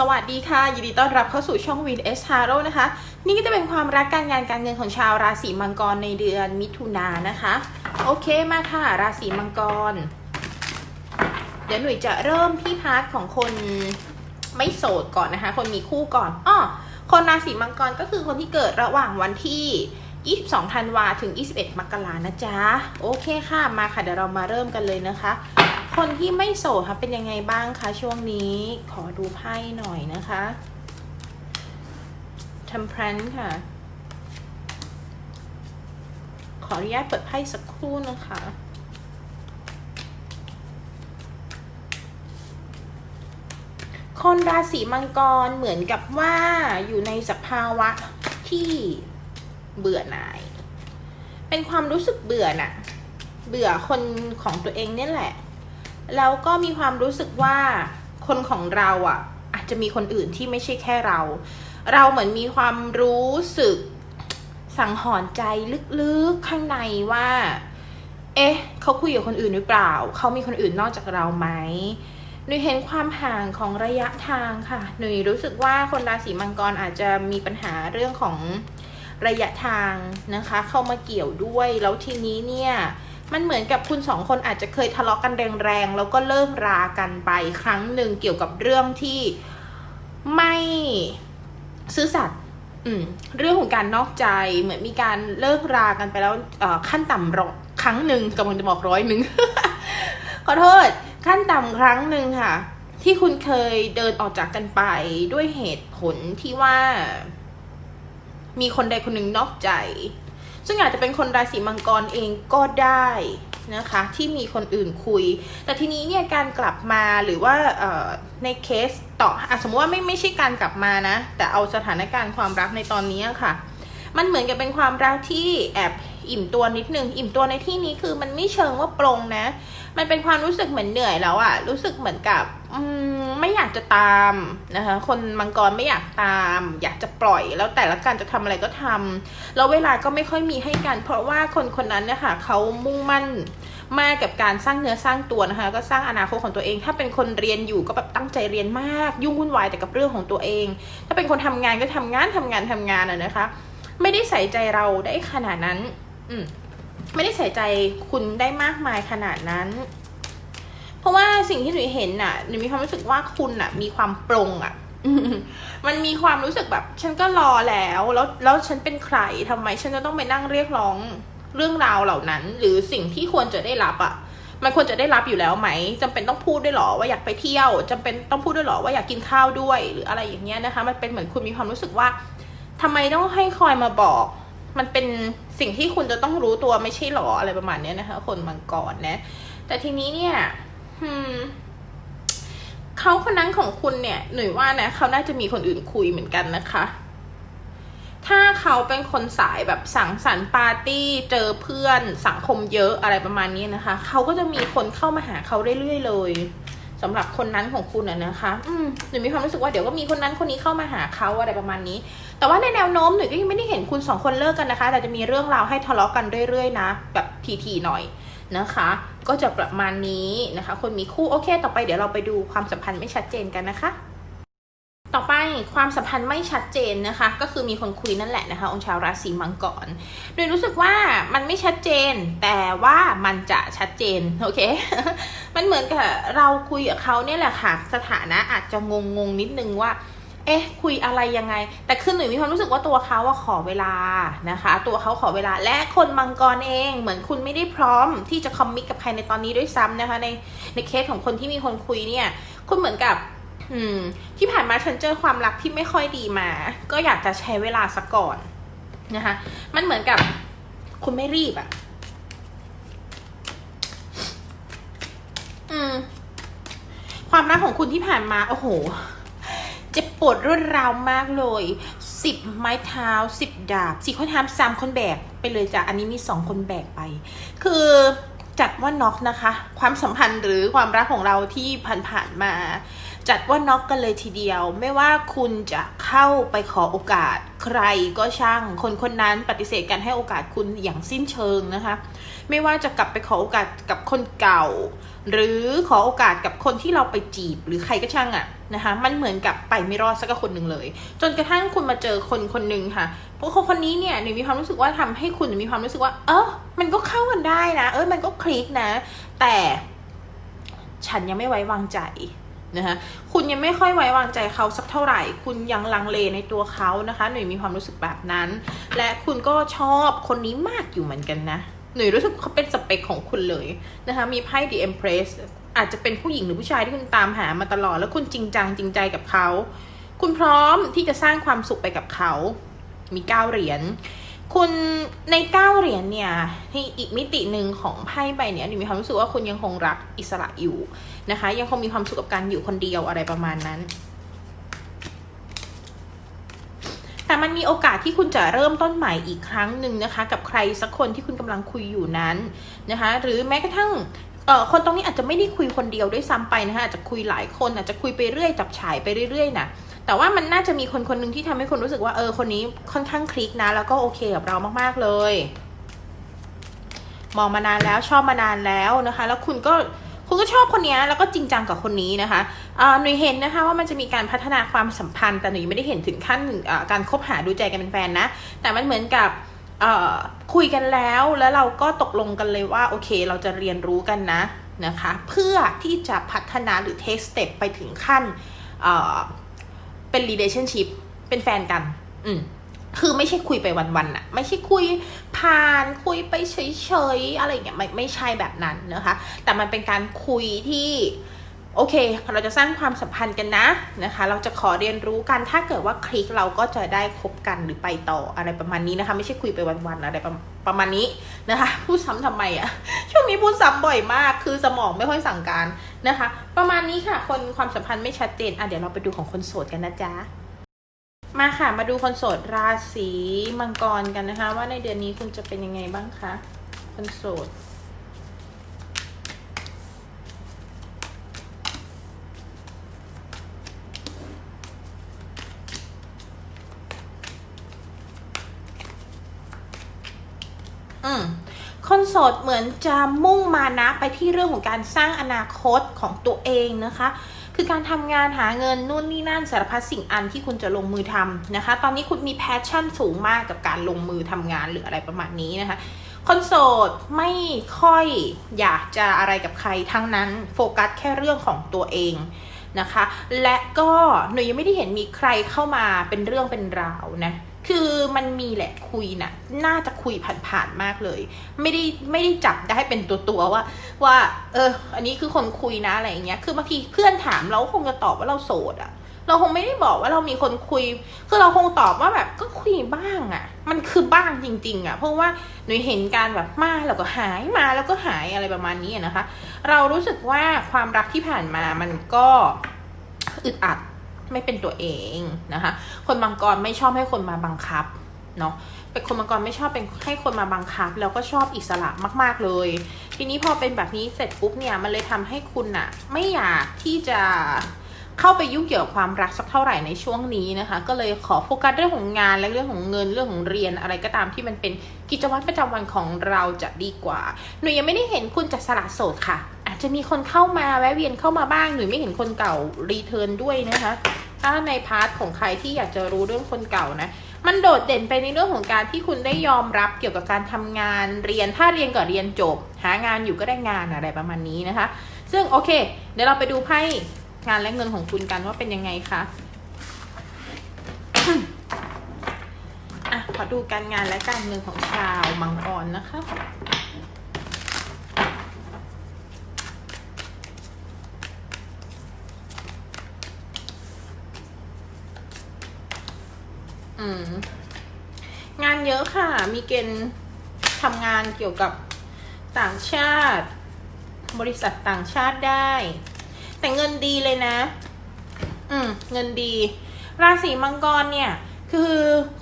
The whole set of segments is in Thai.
สวัสดีค่ะ ยินดีต้อนรับเข้าสู่ช่องวินเอสทาโรนะคะ นี่ก็จะเป็นความรักการงานการเงินของชาวราศีมังกรในเดือนมิถุนายนนะคะ โอเคมาค่ะ ราศีมังกร เดี๋ยวหนุ่ยจะเริ่มที่พาร์ทของคนไม่โสดก่อนนะคะ คนมีคู่ก่อนอ้อคนราศีมังกรก็คือคนที่เกิดระหว่างวันที่ 22 ธันวาถึง 21 มกรานะจ๊ะ โอเคค่ะ มาค่ะ เดี๋ยวเรามาเริ่มกันเลยนะคะ คนที่ไม่โสดค่ะเป็นยังไงบ้างคะช่วงนี้ขอดูไพ่หน่อยนะคะ Temperance ค่ะ ขออนุญาตเปิดไพ่สักครู่นะคะคนราศีมังกรเหมือนกับว่าอยู่ในสภาวะที่เบื่อหน่าย เป็นความรู้สึกเบื่อน่ะ เบื่อคนของตัวเองเนี่ยแหละ แล้วก็มีความรู้สึกว่าคนของเราอะ อาจจะมีคนอื่นที่ไม่ใช่แค่เรา เราเหมือนมีความรู้สึกสังหรณ์ใจลึกๆข้างในว่า เอ๊ะ เขาคุยกับคนอื่นหรือเปล่า เขามีคนอื่นนอกจากเราไหมหนูเห็นความห่างของระยะทางค่ะ หนูรู้สึกว่าคนราศีมังกรอาจจะมีปัญหาเรื่องของระยะทางนะคะ เข้ามาเกี่ยวด้วย แล้วทีนี้เนี่ย มันเหมือนกับคุณสองคนอาจจะเคยทะเลาะกันแรงๆ แล้วก็เลิกรากันไปครั้งหนึ่งเกี่ยวกับเรื่องที่ไม่ซื่อสัตย์อืมเรื่องของการนอกใจเหมือนมีการเลิกรากันไปแล้วขั้นต่ำรอครั้งหนึ่งกำลังจะบอกร้อยหนึ่งขอโทษขั้นต่ำครั้งหนึ่งค่ะ ที่คุณเคยเดินออกจากกันไปด้วยเหตุผลที่ว่า มีคนใดคนหนึ่งนอกใจ ซึ่งอาจจะเป็นคนราศีมังกรเองก็ได้นะคะที่มีคนอื่นคุย แต่ทีนี้เนี่ยการกลับมาหรือว่าในเคสต่ออะสมมติว่าไม่ไม่ใช่การกลับมานะ แต่เอาสถานการณ์ความรักในตอนนี้ค่ะ มันเหมือนกับเป็นความรักที่แอบอิ่มตัวนิดนึง อิ่มตัวในที่นี้คือมันไม่เชิงว่าปรงนะ มันเป็นความรู้สึกเหมือนเหนื่อยแล้วอะรู้สึกเหมือนกับมไม่อยากจะตามนะคะคนมังกรไม่อยากตาม อยากจะปล่อยแล้วแต่ละการจะทำอะไรก็ทำแล้วเวลาก็ไม่ค่อยมีให้กัน เพราะว่าคนคนนั้นเนี่ยค่ะเขามุ่งมั่นมากกับการสร้างเนื้อสร้างตัวนะคะก็สร้างอนาคตของตัวเอง ถ้าเป็นคนเรียนอยู่ก็แบบตั้งใจเรียนมาก ยุ่งวุ่นวายแต่กับเรื่องของตัวเอง ถ้าเป็นคนทำงานก็ทำงานทำงานทำงานอะนะคะ ไม่ได้ใส่ใจเราได้ขนาดนั้น อืม ไม่ได้ใส่ใจคุณได้มากมายขนาดนั้น เพราะว่าสิ่งที่หนูเห็นน่ะหนูมีความรู้สึกว่าคุณน่ะ มีความปรงอะมันมีความรู้สึกแบบ ฉันก็รอแล้ว แล้วแล้วฉันเป็นใครทำไม ฉันจะต้องไปนั่งเรียกร้องเรื่องราวเหล่านั้น หรือสิ่งที่ควรจะได้รับอะ มันควรจะได้รับอยู่แล้วไหมจำเป็นต้องพูดด้วยหรอว่าอยากไปเที่ยวจำเป็นต้องพูดด้วยหรอว่าอยากกินข้าวด้วย หรืออะไรอย่างเงี้ยนะคะ มันเป็นเหมือนคุณมีความรู้สึกว่าทำไมต้องให้คอยมาบอก มันเป็นสิ่งที่คุณจะต้องรู้ตัวไม่ใช่หรออะไรประมาณนี้นะคะ คนมังกรนะ แต่ทีนี้เนี่ยอืมเขาคนนั้นของคุณเนี่ย หนุ่ยว่านะเขาน่าจะมีคนอื่นคุยเหมือนกันนะคะ ถ้าเขาเป็นคนสายแบบสังสรรค์ปาร์ตี้เจอเพื่อนสังคมเยอะอะไรประมาณนี้นะคะ เขาก็จะมีคนเข้ามาหาเขาเรื่อยๆเลย สำหรับคนนั้นของคุณอะนะคะ อืมหนูมีความรู้สึกว่าเดี๋ยวก็มีคนนั้นคนนี้เข้ามาหาเขาอะไรประมาณนี้ แต่ว่าในแนวโน้มหนูก็ยังไม่ได้เห็นคุณสองคนเลิกกันนะคะ แต่จะมีเรื่องราวให้ทะเลาะกันเรื่อยๆ นะ แบบทีๆหน่อยนะคะ ก็จะประมาณนี้นะคะ คนมีคู่โอเค ต่อไปเดี๋ยวเราไปดูความสัมพันธ์ไม่ชัดเจนกันนะคะต่อไป ความสัมพันธ์ไม่ชัดเจนนะคะ ก็คือมีคนคุยนั่นแหละนะคะ องค์ชาวราศีมังกรโดยรู้สึกว่ามันไม่ชัดเจน แต่ว่ามันจะชัดเจนโอเค มันเหมือนกับเราคุยกับเขาเนี่ยแหละค่ะ สถานะอาจจะงงงๆนิดนึงว่าเอ๊ะคุยอะไรยังไง แต่คือหนูมีความรู้สึกว่าตัวเขาว่าขอเวลานะคะ ตัวเขาขอเวลา และคนมังกรเองเหมือนคุณไม่ได้พร้อมที่จะคอมมิตกับใครในตอนนี้ด้วยซ้ำนะคะ ในในเคสของคนที่มีคนคุยเนี่ย คุณเหมือนกับ ที่ผ่านมาฉันเจอความรักที่ไม่ค่อยดีมา ก็อยากจะใช้เวลาสักก่อนนะคะ มันเหมือนกับคุณไม่รีบอะอืม ความรักของคุณที่ผ่านมา โอ้โห เจ็บปวดรวดราวมากเลย สิบไม้เท้าสิบดาบสี่คนทำสามคนแบกไปเลยจ้ะ อันนี้มีสองคนแบกไป คือจัดว่าน็อกนะคะ ความสัมพันธ์หรือความรักของเราที่ผ่านๆมา จัดว่าน็อกกันเลยทีเดียว ไม่ว่าคุณจะเข้าไปขอโอกาสใครก็ช่าง คนคนนั้นปฏิเสธการให้โอกาสคุณอย่างสิ้นเชิงนะคะ ไม่ว่าจะกลับไปขอโอกาสกับคนเก่า หรือขอโอกาสกับคนที่เราไปจีบหรือใครก็ช่างอะนะคะ มันเหมือนกับไปไม่รอดสักคนหนึ่งเลย จนกระทั่งคุณมาเจอคนคนหนึ่งค่ะเพราะคนคนนี้เนี่ยหนูมีความรู้สึกว่าทำให้คุณมีความรู้สึกว่า เออมันก็เข้ากันได้นะ เออมันก็คลิกนะ แต่ฉันยังไม่ไว้วางใจ นะคะคุณยังไม่ค่อยไว้วางใจเขาสักเท่าไหร่ คุณยังลังเลในตัวเขานะคะหนูมีความรู้สึกแบบนั้น และคุณก็ชอบคนนี้มากอยู่เหมือนกันนะหนูรู้สึกเขาเป็นสเปคของคุณเลยนะคะมีไพ่ The Empress อาจจะเป็นผู้หญิงหรือผู้ชายที่คุณตามหามาตลอด แล้วคุณจริงจังจริงใจกับเขา คุณพร้อมที่จะสร้างความสุขไปกับเขา มีเก้าเหรียญ คุณในเก้าเหรียญเนี่ยในอีกมิติหนึ่งของไพ่ใบเนี้ยหนูมีความรู้สึกว่าคุณยังคงรักอิสระอยู่นะคะ ยังคงมีความสุขกับการอยู่คนเดียวอะไรประมาณนั้น แต่มันมีโอกาสที่คุณจะเริ่มต้นใหม่อีกครั้งหนึ่งนะคะ กับใครสักคนที่คุณกำลังคุยอยู่นั้นนะคะ หรือแม้กระทั่งเอ่อคนตรงนี้อาจจะไม่ได้คุยคนเดียวด้วยซ้ำไปนะคะอาจจะคุยหลายคนอาจจะคุยไปเรื่อยจับฉายไปเรื่อยๆนะ แต่ว่ามันน่าจะมีคนคนหนึ่งที่ทำให้คุณรู้สึกว่าเออคนนี้ค่อนข้างคลิกนะ แล้วก็โอเคกับเรามาก ๆ เลย มองมานานแล้วชอบมานานแล้วนะคะ แล้วคุณก็คุณก็ชอบคนนี้แล้วก็จริงจังกับคนนี้นะคะหนูเห็นนะคะว่ามันจะมีการพัฒนาความสัมพันธ์ แต่หนูยังไม่ได้เห็นถึงขั้นการคบหาดูใจกันเป็นแฟนนะ แต่มันเหมือนกับคุยกันแล้วแล้วเราก็ตกลงกันเลยว่า โอเค เราจะเรียนรู้กันนะนะคะ เพื่อที่จะพัฒนาหรือ take step ไปถึงขั้น เป็น relationship เป็นแฟนกัน อืมคือไม่ใช่คุยไปวันๆอะไม่ใช่คุยผ่านคุยไปเฉยๆอะไรเงี้ยไม่ไม่ใช่แบบนั้นนะคะ แต่มันเป็นการคุยที่ โอเคเราจะสร้างความสัมพันธ์กันนะนะคะ เราจะขอเรียนรู้กันถ้าเกิดว่าคลิกเราก็จะได้คบกันหรือไปต่ออะไรประมาณนี้นะคะ ไม่ใช่คุยไปวันๆอะไรประประมาณนี้นะคะพูดซ้ำทำไมอะช่วงนี้พูดซ้ำบ่อยมาก คือสมองไม่ค่อยสั่งการนะคะ ประมาณนี้ค่ะ คนความสัมพันธ์ไม่ชัดเจนอะเดี๋ยวเราไปดูของคนโสดกันนะจ๊ะมาค่ะมาดูคนโสดราศีมังกรกันนะคะ ว่าในเดือนนี้คุณจะเป็นยังไงบ้างคะคนโสด อืมคนโสดเหมือนจะมุ่งมานะไปที่เรื่องของการสร้างอนาคตของตัวเองนะคะ คือการทำงานหาเงินนู่นนี่นั่นสารพัดสิ่งอันที่คุณจะลงมือทำนะคะ ตอนนี้คุณมีแพชชั่นสูงมากกับการลงมือทำงานหรืออะไรประมาณนี้นะคะ คนโสดไม่ค่อยอยากจะอะไรกับใครทั้งนั้นโฟกัสแค่เรื่องของตัวเองนะคะ และก็หนูยังไม่ได้เห็นมีใครเข้ามาเป็นเรื่องเป็นราวนะ คือมันมีแหละคุยนะ่ะน่าจะคุยผ่านๆมากเลย ไม่ได้ไม่ได้จับได้เป็นตัวตัวว่า ว่า เออ อันนี้คือคนคุยนะอะไรอย่างเงี้ย คือบางทีเพื่อนถามเราคงจะตอบว่าเราโสดอะเราคงไม่ได้บอกว่าเรามีคนคุย คือเราคงตอบว่าแบบก็คุยบ้างอะมันคือบ้างจริง ๆอะเพราะว่าหนูเห็นการแบบมาแล้วก็หายมาแล้วก็หายอะไรประมาณนี้นะคะ เรารู้สึกว่าความรักที่ผ่านมามันก็อึดอัด ไม่เป็นตัวเองนะคะ คนบางกรไม่ชอบให้คนมาบังคับเนาะเป็นคนมังกรไม่ชอบเป็นให้คนมาบังคับ แล้วก็ชอบอิสระมาก ๆเลย ทีนี้พอเป็นแบบนี้เสร็จปุ๊บเนี่ยมันเลยทำให้คุณอะไม่อยากที่จะเข้าไปยุ่งเกี่ยวกับความรักสักเท่าไหร่ในช่วงนี้นะคะ ก็เลยขอโฟกัสเรื่องของงานและเรื่องของเงินเรื่องของเรียนอะไรก็ตามที่มันเป็นกิจวัตรประจำวันของเราจะดีกว่า หนูยังไม่ได้เห็นคุณจะสละโสดค่ะ อาจจะมีคนเข้ามาแวะเวียนเข้ามาบ้างหนูไม่เห็นคนเก่ารีเทิร์นด้วยนะคะ ถ้าในพาร์ทของใครที่อยากจะรู้เรื่องคนเก่านะ มันโดดเด่นไปในเรื่องของการที่คุณได้ยอมรับเกี่ยวกับการทำงานเรียน ถ้าเรียนก็เรียนจบ หางานอยู่ก็ได้งานอะไรประมาณนี้นะคะ ซึ่งโอเค เดี๋ยวเราไปดูไพ่งานและเงินของคุณกันว่าเป็นยังไงคะอะขอดูการงานและการเงินของชาวมังกรนะคะ งานเยอะค่ะ มีเกณฑ์ทำงานเกี่ยวกับต่างชาติ บริษัทต่างชาติได้ แต่เงินดีเลยนะ อืม เงินดี ราศีมังกรเนี่ย คือ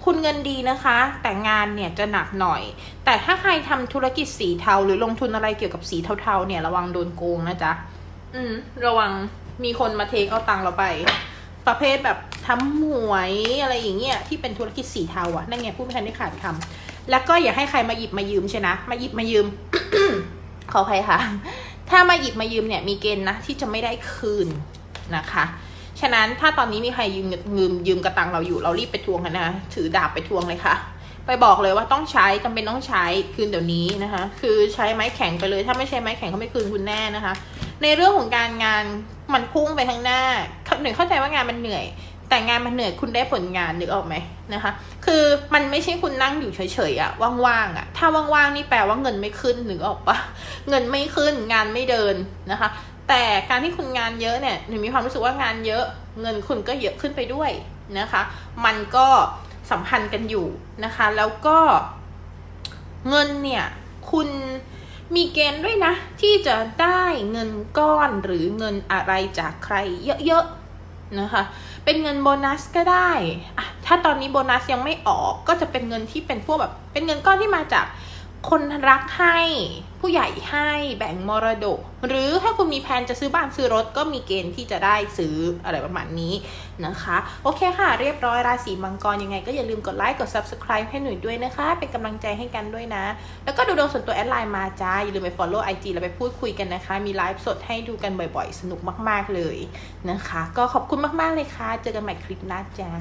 คุณเงินดีนะคะ แต่งานเนี่ยจะหนักหน่อย แต่ถ้าใครทำธุรกิจสีเทาหรือลงทุนอะไรเกี่ยวกับสีเทาๆเนี่ย ระวังโดนโกงนะจ๊ะ อืม ระวังมีคนมาเทคเอาตังเราไป ประเภทแบบทำหวยอะไรอย่างเงี้ยที่เป็นธุรกิจสีเทาอะนั่นไงพูดไม่ทันได้ขาดคำแล้วก็อย่าให้ใครมาหยิบมายืมใช่นะมาหยิบมายืม ขออภัยค่ะ ถ้ามาหยิบมายืมเนี่ยมีเกณฑ์นะที่จะไม่ได้คืนนะคะ ฉะนั้นถ้าตอนนี้มีใครยืมยืมยืมกระตังเราอยู่เรารีบไปทวงกันนะถือดาบไปทวงเลยค่ะ ไปบอกเลยว่าต้องใช้จำเป็นต้องใช้คืนเดี๋ยวนี้นะคะ คือใช้ไม้แข็งไปเลย ถ้าไม่ใช้ไม้แข็งเขาไม่คืนคุณแน่นะคะ ในเรื่องของการงาน มันพุ่งไปข้างหน้าหนึ่งเข้าใจว่างานมันเหนื่อย แต่งานมันเหนื่อยคุณได้ผลงานนึกออกไหมนะคะ คือมันไม่ใช่คุณนั่งอยู่เฉยๆอะว่างๆอะถ้าว่างๆนี่แปลว่าเงินไม่ขึ้นนึกออกปะเงินไม่ขึ้นงานไม่เดินนะคะ แต่การที่คุณงานเยอะเนี่ยหนูมีความรู้สึกว่างานเยอะ เงินคุณก็เยอะขึ้นไปด้วยนะคะ มันก็สัมพันธ์กันอยู่นะคะ แล้วก็เงินเนี่ยคุณ มีเกณฑ์ด้วยนะ ที่จะได้เงินก้อนหรือเงินอะไรจากใครเยอะๆนะคะ เป็นเงินโบนัสก็ได้อะถ้าตอนนี้โบนัสยังไม่ออกก็จะเป็นเงินที่เป็นพวกแบบเป็นเงินก้อนที่มาจาก คนรักให้ผู้ใหญ่ให้แบ่งมรดก หรือถ้าคุณมีแผนจะซื้อบ้านซื้อรถก็มีเกณฑ์ที่จะได้ซื้ออะไรประมาณนี้นะคะ โอเคค่ะ เรียบร้อยราศีมังกรยังไงก็อย่าลืมกดไลค์กด subscribe ให้หนุ่ยด้วยนะคะ เป็นกำลังใจให้กันด้วยนะ แล้วก็ดูดวงส่วนตัวแอดไลน์มาจ้า อย่าลืมไป follow IG แล้วไปพูดคุยกันนะคะ มีไลฟ์สดให้ดูกันบ่อยๆ สนุกมาก ๆเลยนะคะ ก็ขอบคุณมากๆเลยค่ะ เจอกันใหม่คลิปหน้าจ้า